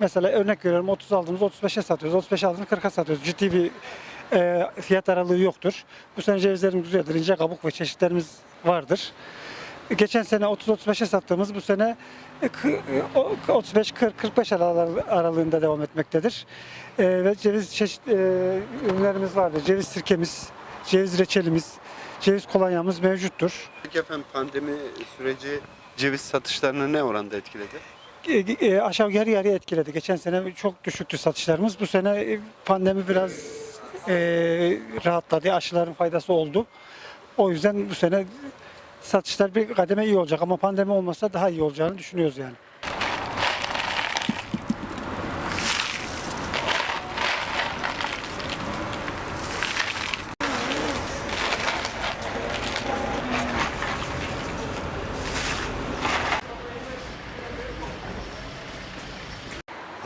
Mesela örnek veriyorum 30 aldığımız 35'e satıyoruz. 35 aldığımız 40'a satıyoruz. Ciddi bir e, fiyat aralığı yoktur. Bu sene cevizlerimiz güzeldir. ince kabuk ve çeşitlerimiz vardır. Geçen sene 30-35'e sattığımız bu sene e, kı- e, o- 35-40-45 aralar- aralığında devam etmektedir. E, ve ceviz çeşit e, ürünlerimiz vardır. Ceviz sirkemiz, ceviz reçelimiz, ceviz kolonyamız mevcuttur. Peki efendim pandemi süreci ceviz satışlarını ne oranda etkiledi? E, e, aşağı yarı yarıya etkiledi. Geçen sene çok düşüktü satışlarımız. Bu sene e, pandemi biraz e, rahatladı. Aşıların faydası oldu. O yüzden bu sene satışlar bir kademe iyi olacak ama pandemi olmasa daha iyi olacağını düşünüyoruz yani.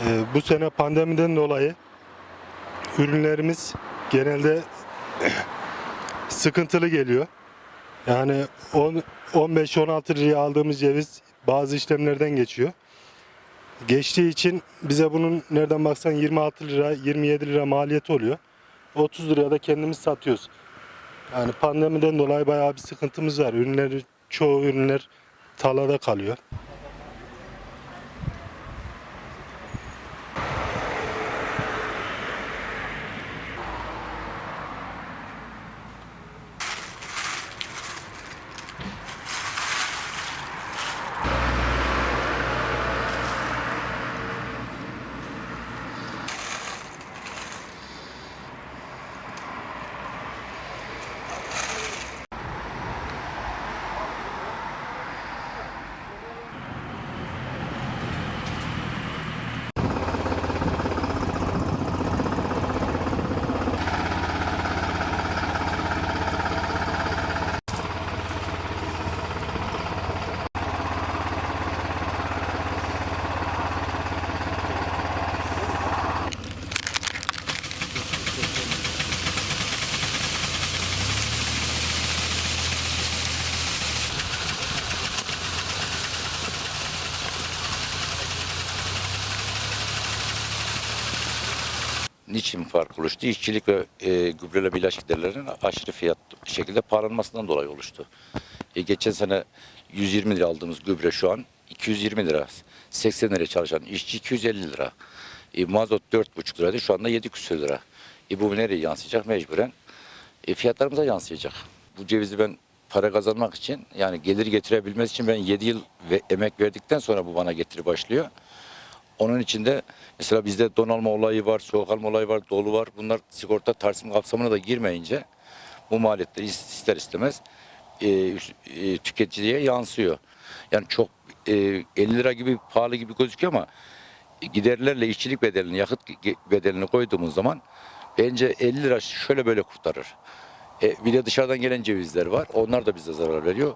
Ee, bu sene pandemiden dolayı ürünlerimiz genelde sıkıntılı geliyor. Yani 10 15-16 liraya aldığımız ceviz bazı işlemlerden geçiyor. Geçtiği için bize bunun nereden baksan 26 lira, 27 lira maliyeti oluyor. 30 liraya da kendimiz satıyoruz. Yani pandemiden dolayı bayağı bir sıkıntımız var. Ürünler, çoğu ürünler talada kalıyor. Niçin fark oluştu? İşçilik ve e, gübreleme ilaç giderlerinin aşırı fiyat şekilde pahalanmasından dolayı oluştu. E, geçen sene 120 lira aldığımız gübre şu an 220 lira. 80 liraya çalışan işçi 250 lira. E, mazot 4,5 liraydı şu anda 7 küsur lira. E, bu nereye yansıyacak? Mecburen e, fiyatlarımıza yansıyacak. Bu cevizi ben para kazanmak için yani gelir getirebilmesi için ben 7 yıl ve emek verdikten sonra bu bana getiri başlıyor. Onun içinde mesela bizde donalma olayı var, soğuk alma olayı var, dolu var. Bunlar sigorta tarsim kapsamına da girmeyince bu maliyetler ister istemez e, e, tüketiciye yansıyor. Yani çok e, 50 lira gibi pahalı gibi gözüküyor ama giderlerle işçilik bedelini, yakıt bedelini koyduğumuz zaman bence 50 lira şöyle böyle kurtarır. E, bir de dışarıdan gelen cevizler var. Onlar da bize zarar veriyor.